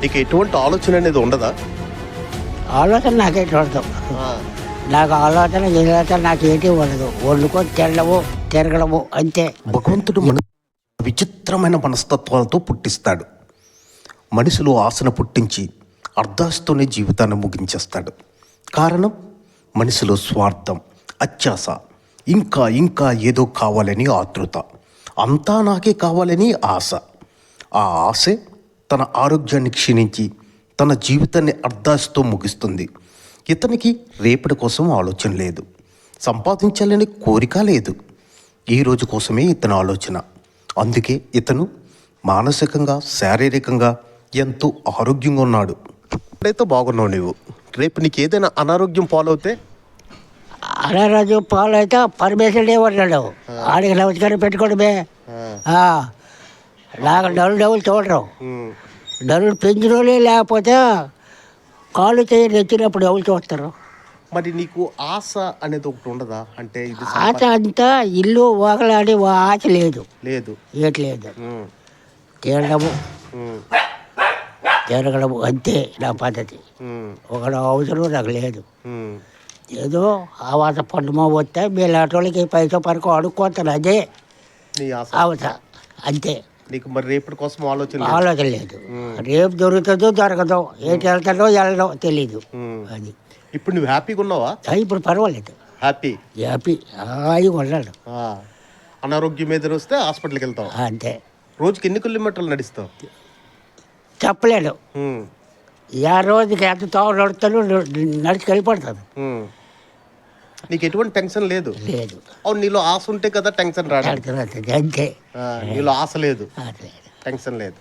నీకు ఎటువంటి ఆలోచన అనేది ఉండదా? ఆలోచన నాకే చూడదు. నాకు ఆలోచన ఆలోచన నాకు ఏంటి ఉండదు. వండుకొని తినడము తిరగడము అంతే. భగవంతుడు మన విచిత్రమైన మనస్తత్వాలతో పుట్టిస్తాడు. మనుషులు ఆశన పుట్టించి అర్ధాశతోనే జీవితాన్ని ముగించేస్తాడు. కారణం? మనిషిలో స్వార్థం అత్యాస ఇంకా ఇంకా ఏదో కావాలని ఆతృత. అంతా నాకే కావాలని ఆశ. ఆ ఆశే తన ఆరోగ్యాన్ని క్షీణించి తన జీవితాన్ని అర్ధాశతో ముగిస్తుంది. ఇతనికి రేపటి కోసం ఆలోచన లేదు. సంపాదించాలని కోరిక లేదు. ఈ రోజు కోసమే ఇతని ఆలోచన. అందుకే ఇతను మానసికంగా శారీరకంగా ఎంతో ఆరోగ్యంగా ఉన్నాడు. ఇప్పుడైతే బాగున్నావు నువ్వు రేపు నీకు ఏదైనా అనారోగ్యం పాలవుతే? అనారోజు పాలు అయితే పరమేశ్వరుడే ఉన్నాడు ఆడికి నమస్కారం పెట్టుకోవడమే నాకు డబ్బులు డబ్బులు చూడరు. డబ్బులు పెంచినోళ్ళే లేకపోతే కాళ్ళు చేయి నెచ్చినప్పుడు ఎవరు చూస్తారు. మరి నీకు ఆశ అనేది ఒకటి ఉండదా? అంటే ఇది ఆట అంతా ఇల్లు వాగలాడి ఆశ లేదు. లేదు. ఏట్లేదు తినడము తిరగడము. అంతే నా పద్ధతి. ఒకడు అవసరం నాకు లేదు. ఏదో ఆవాస పండుమ వస్తే మీలాంటి వాళ్ళకి పైసా పరకు అడుక్కోతాను అదే నీ ఆశ. అవస అంతే. నీకు మరి రేపటి కోసం ఆలోచన. ఆలోచన లేదు. రేపు దొరుకుతుందో దొరకదో ఏంటి వెళ్తాడో వెళ్ళడో తెలీదు. అది. ఇప్పుడు నువ్వు హ్యాపీగా ఉన్నావా? ఇప్పుడు పర్వాలేదు. హ్యాపీ? హ్యాపీ. హాయిగా ఉన్నాడు. అనారోగ్యం మీద వస్తే హాస్పిటల్కి వెళ్తావు? అంతే. రోజుకి ఎన్ని కిలోమీటర్లు నడుస్తావు? చెప్పలేడు ఏ రోజుకి ఎంత తోవ నడుస్తాను నడిచి వెళ్ళిపడతాను ఉమ్. నీకు ఎటువంటి టెన్షన్ లేదు. లేదు. అవును నీలో ఆశ ఉంటే కదా టెన్షన్ నడుతున్నాను అంతే. నీలో ఆశ లేదు. టెన్షన్ లేదు.